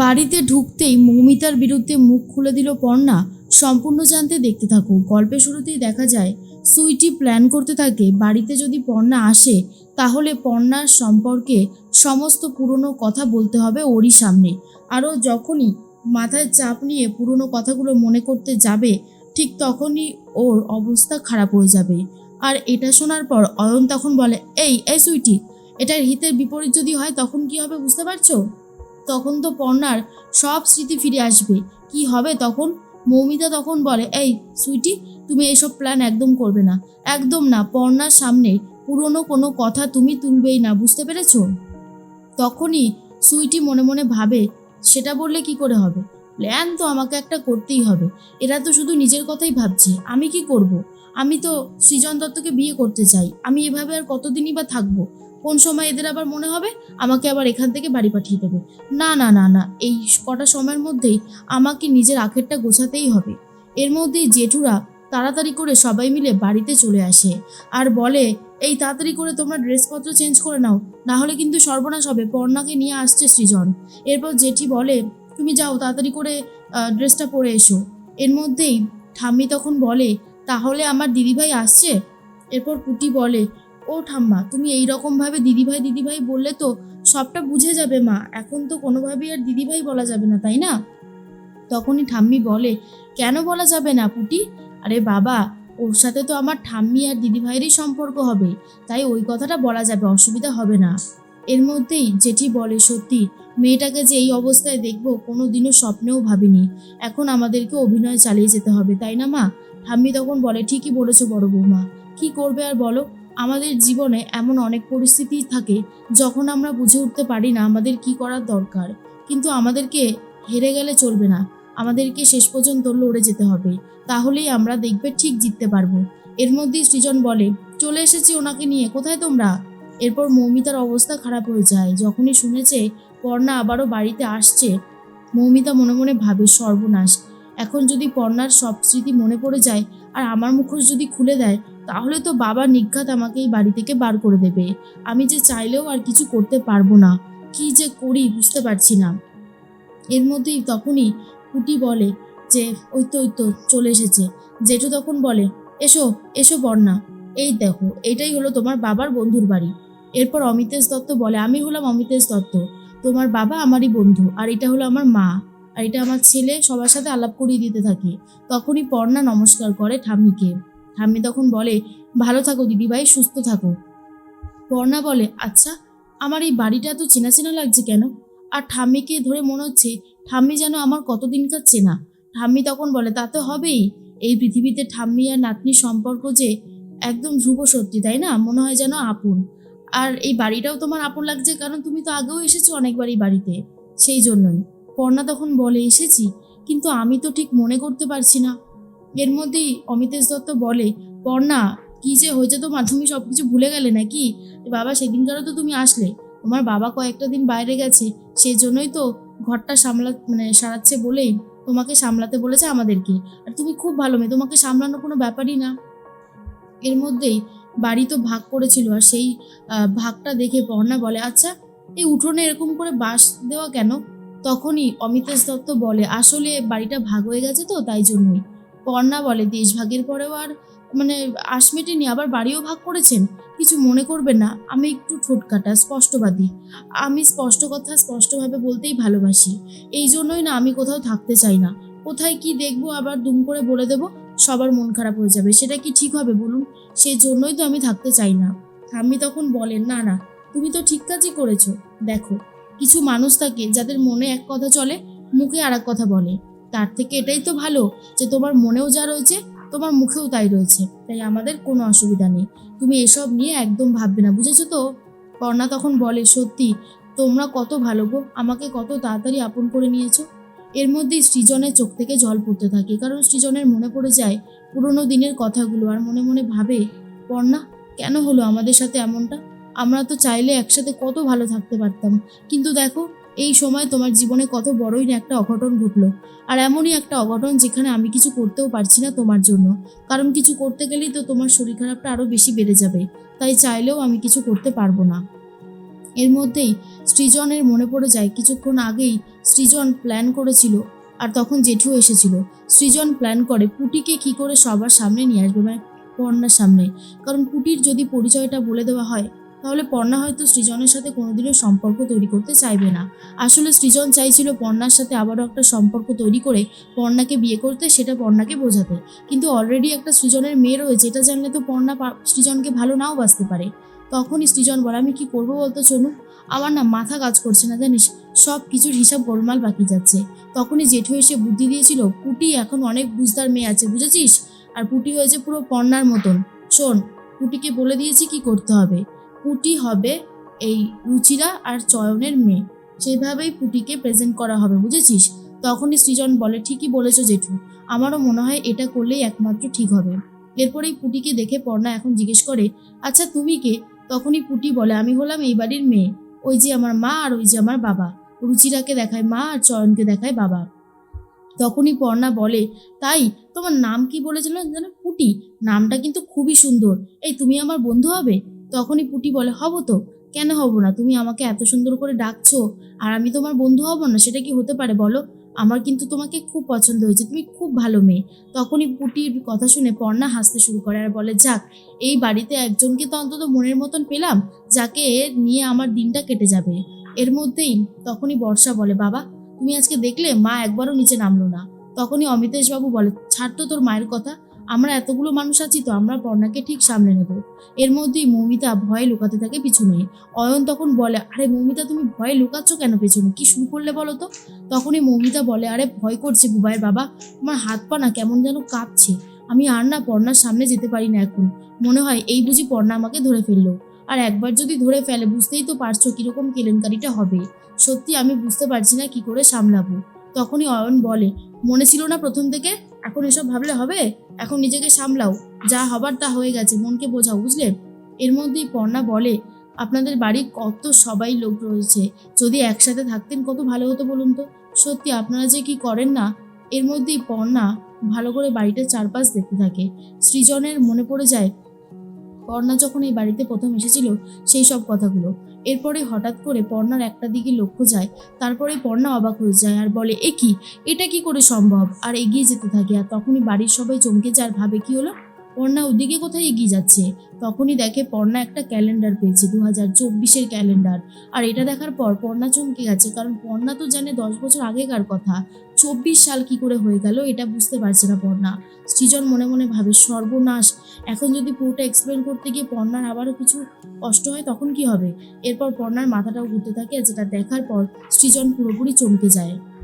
বাড়িতে ঢুকতেই মৌমিতার বিরুদ্ধে মুখ খুলে দিল পর্ণা। সম্পূর্ণ জানতে দেখতে থাকো গল্পের শুরুতেই দেখা যায়, সুইটি প্ল্যান করতে থাকে, বাড়িতে যদি পর্ণা আসে, তাহলে পর্ণার সম্পর্কে সমস্ত পুরনো কথা বলতে হবে ওরই সামনে। আরও যখনই মাথায় চাপ নিয়ে পুরনো কথাগুলো মনে করতে যাবে, ঠিক তখনই ওর অবস্থা খারাপ হয়ে যাবে। আর এটা শোনার পর অয়ন তখন বলে, এই এই সুইটি, এটার হিতের বিপরীত যদি হয় তখন কি হবে বুঝতে পারছ? তখন তো পর্ণার সব স্মৃতি ফিরে আসবে। কি হবে তখন? মৌমিতা তখন বলে, এই, সুইটি, তুমি এসব প্ল্যান একদম করবে না। একদম না, পর্ণার সামনে পুরনো কোনো কথা তুমি তুলবেই না, বুঝতে পেরেছ? তখনই সুইটি মনে মনে ভাবে, সেটা বললে কি করে হবে? প্ল্যান তো আমাকে একটা করতেই হবে। এরা তো শুধু নিজের কথাই ভাবছে। আমি কি করব। আমি তো সৃজন দত্তকে বিয়ে করতে চাই। আমি এভাবে আর কতদিনই বা থাকব? কোন সময় এদের আবার মনে হবে? আমাকে আবার এখান থেকে বাড়ি পাঠিয়ে দেবে। না না না না, এই কটা সময়ের মধ্যেই আমাকে নিজের আখেরটা গোছাতেই হবে। এর মধ্যেই জেঠুরা তাড়াতাড়ি করে সবাই মিলে বাড়িতে চলে আসে আর বলে, এই তাড়াতাড়ি করে তোমরা ড্রেসপত্র চেঞ্জ করে নাও, না হলে কিন্তু সর্বনাশ হবে, পর্ণাকে নিয়ে আসছে সৃজন। এরপর জেঠি বলে, তুমি যাও, তাড়াতাড়ি করে ড্রেসটা পরে এসো। এর মধ্যেই ঠাম্মি তখন বলে, তাহলে আমার দিদিভাই আসছে? এরপর পুটি বলে ও ঠাম্মা, তুমি এই রকমভাবে দিদিভাই দিদিভাই বললে তো সবটা বুঝে যাবে মা। এখন তো কোনোভাবেই আর দিদিভাই বলা যাবে না, তাই না? তখনই ঠাম্মি বলে, কেন বলা যাবে না পুটি? আরে বাবা, ওর সাথে তো আমার ঠাম্মি আর দিদিভাইয়েরই সম্পর্ক হবে, তাই ওই কথাটা বলা যাবে, অসুবিধা হবে না। এর মধ্যেই যেটি বলে, সত্যি, মেয়েটাকে যে এই অবস্থায় দেখব কোনো দিনও স্বপ্নেও ভাবিনি। এখন আমাদেরকে অভিনয় চালিয়ে যেতে হবে, তাই না মা? ঠাম্মি তখন বলে, ঠিকই বলেছ বড় বৌমা। কি করবে আর বলো? আমাদের জীবনে এমন অনেক পরিস্থিতি থাকে যখন আমরা বুঝে উঠতে পারি না আমাদের কি করার দরকার। কিন্তু আমাদেরকে হেরে গেলে চলবে না। আমাদেরকে শেষ পর্যন্ত লড়ে যেতে হবে। তাহলেই আমরা দেখবে ঠিক জিততে পারব। এর মধ্যেই সৃজন বলে, চলে এসেছি ওনাকে নিয়ে, কোথায় তোমরা? এরপর মৌমিতার অবস্থা খারাপ হয়ে যায়। যখনই শুনেছে, পর্ণা আবারও বাড়িতে আসছে, মৌমিতা মনে মনে ভাবে, সর্বনাশ। এখন যদি পর্ণার সব স্মৃতি মনে পড়ে যায়, আর আমার মুখোশ যদি খুলে দেয় তাহলে তো বাবা নিঘাত আমাকে এই বাড়ি থেকে বার করে দেবে। আমি যে চাইলেও আর কিছু করতে পারব না, কি যে করি বুঝতে পারছি না। এর মধ্যেই তখনই কুটি বলে যে, ওই তো ওই তো, চলে এসেছে। জেঠু তখন বলে, এসো এসো বর্ণা, এই দেখো, এটাই হলো তোমার বাবার বন্ধুর বাড়ি। এরপর অমিতেশ দত্ত বলে, আমি হলাম অমিতেশ দত্ত, তোমার বাবা আমারই বন্ধু, আর এটা হলো আমার মা, আর এটা আমার ছেলে সবার সাথে আলাপ করিয়ে দিতে থাকে। তখনই পর্ণা নমস্কার করে ঠাম্মিকে। ঠাম্মি তখন বলে, ভালো থাকো দিদিভাই সুস্থ থাকো। পর্ণা বলে আচ্ছা আমার এই বাড়িটা তো চেনা চেনা লাগছে কেন? আর ঠাম্মিকে ধরে মনে হচ্ছে ঠাম্মি যেন আমার কতদিনকার চেনা। ঠাম্মি তখন বলে, তা তো হবেই। এই পৃথিবীতে ঠাম্মি আর নাতনির সম্পর্ক যে একদম ধ্রুব সত্যি, তাই না? মনে হয় যেন আপন। আর এই বাড়িটাও তোমার আপন লাগছে, কারণ তুমি তো আগেও এসেছ অনেকবার এই বাড়িতে। সেই জন্যই। পর্ণা তখন বলে, এসেছি, কিন্তু আমি তো ঠিক মনে করতে পারছি না। এর মধ্যেই অমিতেশ দত্ত বলে, পর্ণা, কি যে হয়েছে তোমার? তুমি সব কিছু ভুলে গেলে নাকি? বাবা, সেদিনকারও তো তুমি আসলে। তোমার বাবা কয়েকটা দিন বাইরে গেছে সেই জন্যই তো ঘরটা সামলা মানে সারাচ্ছে বলেই তোমাকে সামলাতে বলেছে আমাদেরকে। আর তুমি খুব ভালো মেয়ে, তোমাকে সামলানো কোনো ব্যাপারই না। এর মধ্যেই বাড়ি তো ভাগ করেছিল, আর সেই ভাগটা দেখে পর্ণা বলে আচ্ছা এই উঠোনে এরকম করে বাঁশ দেওয়া কেন? তখনই অমিতেশ দত্ত বলে, আসলে বাড়িটা ভাগ হয়ে গেছে তো, তাই জন্যই। পর্ণা বলে, দেশভাগের পরেও আর মানে আশ মেটেনি, আবার বাড়িও ভাগ করেছেন। কিছু মনে করবেন না, আমি একটু ঠোঁটকাটা, স্পষ্টবাদী। আমি স্পষ্ট কথা স্পষ্টভাবে বলতেই ভালোবাসি। এই জন্যই না, আমি কোথাও থাকতে চাই না। কোথায় কি দেখব, আবার দুম করে বলে দেবো, সবার মন খারাপ হয়ে যাবে। সেটা কি ঠিক হবে বলুন? সেই জন্যই তো আমি থাকতে চাই না। আমি তখন বলেন, না না, তুমি তো ঠিক কাজই করেছ। দেখো, কিছু মানুষ থাকে যাদের মনে এক কথা চলে, মুখে আর কথা বলে। তার থেকে এটাই তো ভালো যে তোমার মনেও যা রয়েছে, তোমার মুখেও তাই রয়েছে। তাই আমাদের কোনো অসুবিধা নেই। তুমি এসব নিয়ে একদম ভাববে না, বুঝেছ তো? কর্ণা তখন বলে, সত্যি, তোমরা কত ভালো গো, আমাকে কত তাড়াতাড়ি আপন করে নিয়েছো। এর মধ্যেই সৃজনের চোখ থেকে জল পড়তে থাকে, কারণ সৃজনের মনে পড়ে যায় পুরোনো দিনের কথাগুলো। আর মনে মনে ভাবে পর্ণা কেন হলো আমাদের সাথে এমনটা? আমরা তো চাইলে একসাথে কত ভালো থাকতে পারতাম। কিন্তু দেখো এই সময় তোমার জীবনে কত বড়ই না একটা অঘটন ঘটলো। আর এমনই একটা অঘটন যেখানে আমি কিছু করতেও পারছি না তোমার জন্য। কারণ কিছু করতে গেলেই তো তোমার শরীর খারাপটা আরও বেশি বেড়ে যাবে। তাই চাইলেও আমি কিছু করতে পারব না। এর মধ্যেই সৃজনের মনে পড়ে যায়, কিছুক্ষণ আগেই সৃজন প্ল্যান করেছিল আর তখন জেঠু এসেছিল। সৃজন প্ল্যান করে, পুটিকে কি করে সবার সামনে নিয়ে আসবে? মানে পর্ণার সামনে। কারণ পুটির যদি পরিচয়টা বলে দেওয়া হয় তাহলে পর্ণা হয়তো সৃজনের সাথে কোনোদিনও সম্পর্ক তৈরি করতে চাইবে না। আসলে সৃজন চাইছিল পর্ণার সাথে আবারও একটা সম্পর্ক তৈরি করে পর্ণাকে বিয়ে করতে, সেটা পর্ণাকে বোঝাতে। কিন্তু অলরেডি একটা সৃজনের মেয়ে রয়েছে, এটা জানলে তো পর্ণা সৃজনকে ভালো নাও বাঁচতে পারে। তখনই সৃজন বলে, আমি কি করব বলতো চনু আমার না মাথা কাজ করছে না, জানিস? সব কিছুর হিসাব গোলমাল বাকি যাচ্ছে। তখনই জেঠু এসে বুদ্ধি দিয়েছিল, পুটি এখন অনেক বুঝদার মেয়ে আছে, বুঝেছিস? আর পুটি হয়েছে পুরো পর্ণার মতন। শোন, পুটিকে বলে দিয়েছি কি করতে হবে। পুটি হবে এই রুচিরা আর চয়নের মেয়ে। সেভাবেই পুটিকে প্রেজেন্ট করা হবে, বুঝেছিস? তখনই সৃজন বলে, ঠিকই বলেছ জেঠু, আমারও মনে হয় এটা করলেই একমাত্র ঠিক হবে। এরপরেই পুটিকে দেখে পর্ণা এখন জিজ্ঞেস করে আচ্ছা তুমি কে? তখনই পুটি বলে, আমি হলাম এই বাড়ির মেয়ে, ওই যে আমার মা আর ওই যে আমার বাবা। রুচিরাকে দেখায় মা আর চয়নকে দেখায় বাবা। তখনই পর্ণা বলে, তাই? তোমার নাম কি বলেছিল যেন পুটি? নামটা কিন্তু খুবই সুন্দর। এই তুমি আমার বন্ধু হবে? তখনই পুটি বলে, হব তো? কেন হব না? তুমি আমাকে এত সুন্দর করে ডাকছো। আর আমি তোমার বন্ধু হব না? সেটা কি হতে পারে বলো? আমার কিন্তু তোমাকে খুব পছন্দ হয়েছে। তুমি খুব ভালো মেয়ে। তখনই পুটির কথা শুনে পর্ণা হাসতে শুরু করে আর বলে, যাক, এই বাড়িতে একজনকে তো অন্তত মনের মতন পেলাম, যাকে নিয়ে আমার দিনটা কেটে যাবে। এর মধ্যেই তখনই বর্ষা বলে, বাবা, তুমি আজকে দেখলে মা একবারও নিচে নামলো না। তখনই অমিতেশ বাবু বলে, ছাড় তো তোর মায়ের কথা। আমরা এতগুলো মানুষ আছি তো আমরা পর্ণাকে ঠিক সামলে নেব। এর মধ্যেই মৌমিতা ভয়ে লুকাতে থাকে পিছনে। অয়ন তখন বলে, আরে মৌমিতা, তুমি ভয়ে লুকাচ্ছ কেন পেছনে? কি শুরু করলে বলো তো? তখনই মৌমিতা বলে, আরে ভয় করছে বুবাইয়ের বাবা আমার হাত পা না কেমন যেন কাঁপছে। আমি আর না পর্ণার সামনে যেতে পারি না এখন। মনে হয় এই বুঝি পর্ণা আমাকে ধরে ফেলল। আর একবার যদি ধরে ফেলে, বুঝতেই তো পারছ কীরকম কেলেঙ্কারিটা হবে। সত্যি আমি বুঝতে পারছি না কি করে সামলাবো। তখনই অয়ন বলে, মনে ছিল না প্রথম থেকে? এখন এসব ভাবলে হবে? এখন নিজেকে সামলাও। যা হবার তা হয়ে গেছে, মনকে বোঝাও, বুঝলে? এর মধ্যেই পর্ণা বলে, আপনাদের বাড়ি কত সবাই লোক রয়েছে। যদি একসাথে থাকতেন কত ভালো হতো বলুন তো? সত্যি, আপনারা যে কি করেন না, এর মধ্যেই পর্ণা ভালো করে বাড়িটার চারপাশ দেখতে থাকে। সৃজনের মনে পড়ে যায়, পর্ণা যখন এই বাড়িতে প্রথম এসেছিল, সেই সব কথাগুলো। এরপরে হঠাৎ করে পর্ণার একটা দিকে লক্ষ্য যায় তারপরে পর্ণা অবাক হয়ে যায় আর বলে, এ কি? এটা কি করে সম্ভব? আর এগিয়ে যেতে থাকে আর তখনই বাড়ির সবাই চমকে যায়। আর ভাবে কি হলো? পর্ণা ওদিকে কোথায় এগিয়ে যাচ্ছে? তখনই দেখে পর্ণা একটা ক্যালেন্ডার পেয়েছে দু হাজার চব্বিশের ক্যালেন্ডার। আর এটা দেখার পর পর্ণা চমকে গেছে, কারণ পর্ণা তো জানে দশ বছর আগেকার কথা। চব্বিশ সাল কি করে হয়ে গেল এটা বুঝতে পারছে না পর্ণা। সৃজন মনে মনে ভাবে, সর্বনাশ। এখন যদি পুরোটা এক্সপ্লেন করতে গিয়ে পর্ণার আবারও কিছু কষ্ট হয়, তখন কি হবে? এরপর পর্ণার মাথাটাও ঘুরতে থাকে যেটা দেখার পর সৃজন পুরোপুরি চমকে যায়।